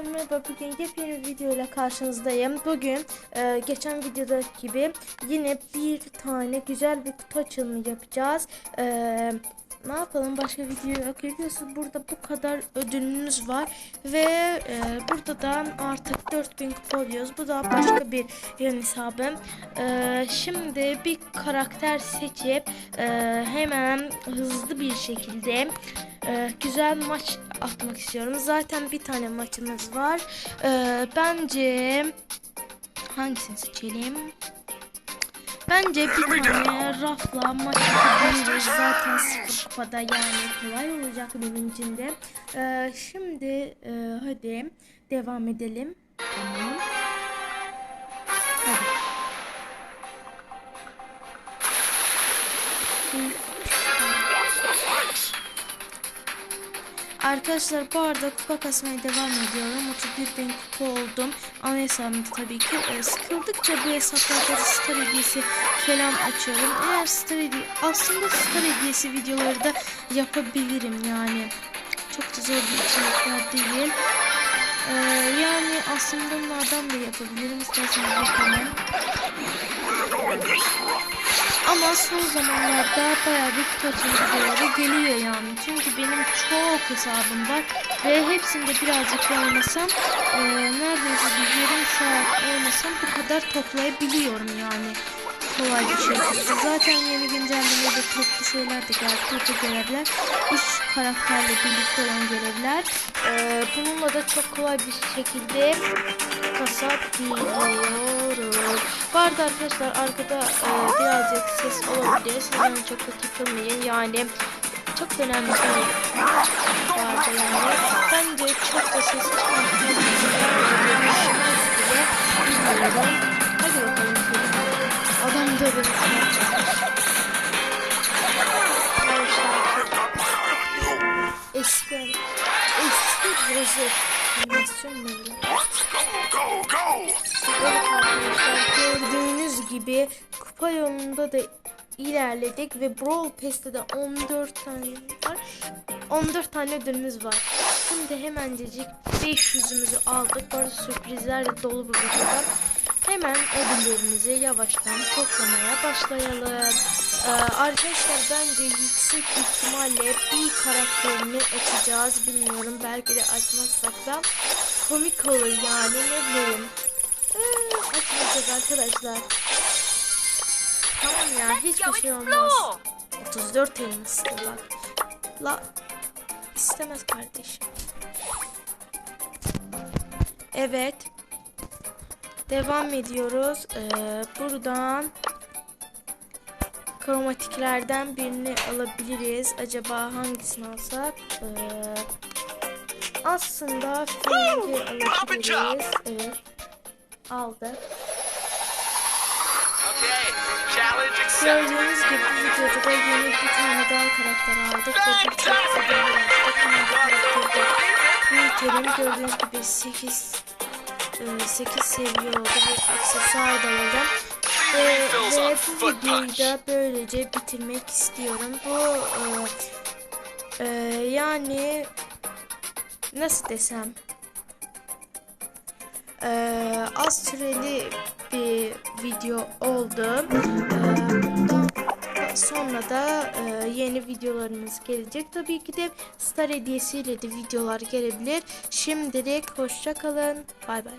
Arkadaşlar merhaba bugün yepyeni bir video ile karşınızdayım. Bugün e, geçen videoda gibi yine bir tane güzel bir kutu açılımı yapacağız. E, ne yapalım başka video yok. Görüyorsunuz burada bu kadar ödülümüz var ve e, burada da artık 4000 kupa oluyoruz. Bu da başka bir yan hesabım. E, şimdi bir karakter seçip e, hemen hızlı bir şekilde e, güzel maç atmak istiyorum. Zaten bir tane maçımız var. E, bence hangisini seçelim? Bence bir tane rafla atabiliriz. Zaten sıfır kupada yani kolay olacak benim için de. E, şimdi e, hadi devam edelim. Tamam. Hadi. Arkadaşlar bu arada kupa kasmaya devam ediyorum. 31 bin kupa oldum. Ana hesabımda tabii ki. E, sıkıldıkça bu hesaplarda star hediyesi falan açıyorum. Eğer star hediyesi, aslında star hediyesi videoları da yapabilirim yani. Çok da zor bir içerikler değil. E, yani aslında onlardan da yapabilirim. İsterseniz bakalım. Ama son zamanlarda bayağı bir kutu videoları geliyor yani. Çünkü benim çok hesabım var ve hepsinde birazcık oynasam e, neredeyse bir yarım saat oynasam bu kadar toplayabiliyorum yani. Kolay bir şekilde. Zaten yeni güncellemede toplu şeyler de geldi. Toplu görevler. 3 karakterle birlikte olan görevler. E, bununla da çok kolay bir şekilde kasabiliyorum. Bu arada arkadaşlar arkada e, birazcık ses olabilir. Sizden çok da takılmayın. Yani çok önemli. Vardı yani. Bence çok da ses çıkartmayın. Animasyon gördüğünüz gibi kupa yolunda da ilerledik ve Brawl Pass'te de 14 tane var. 14 tane ödülümüz var. Şimdi hemencecik 500'ümüzü aldık. Bu arada sürprizlerle dolu bu videoda. Hemen ödüllerimizi yavaştan toplamaya başlayalım. Ee, arkadaşlar bence yüksek ihtimalle bir karakterini açacağız. Bilmiyorum belki de açmazsak da komik olur yani ne bileyim. Ee, açmayacağız arkadaşlar. Tamam ya hiçbir şey olmaz. 34 elmas bak. La istemez kardeşim. Evet. Devam ediyoruz. Ee, buradan kromatiklerden birini alabiliriz. Acaba hangisini alsak? Ee, aslında filmi alabiliriz. Evet. Aldık. Accepted. Gördüğünüz gibi videoda da yeni bir tane daha karakter aldık ve bir çok bu karakterde büyütelim. Gördüğünüz gibi 8 8 seviye oldu ve aksesuar da aldım. Ve, ve bu videoyu da böylece bitirmek istiyorum. Bu e, e, yani nasıl desem e, az süreli bir video oldu. Bundan sonra da e, yeni videolarımız gelecek. Tabii ki de star hediyesiyle de videolar gelebilir. Şimdilik hoşça kalın. Bay bay.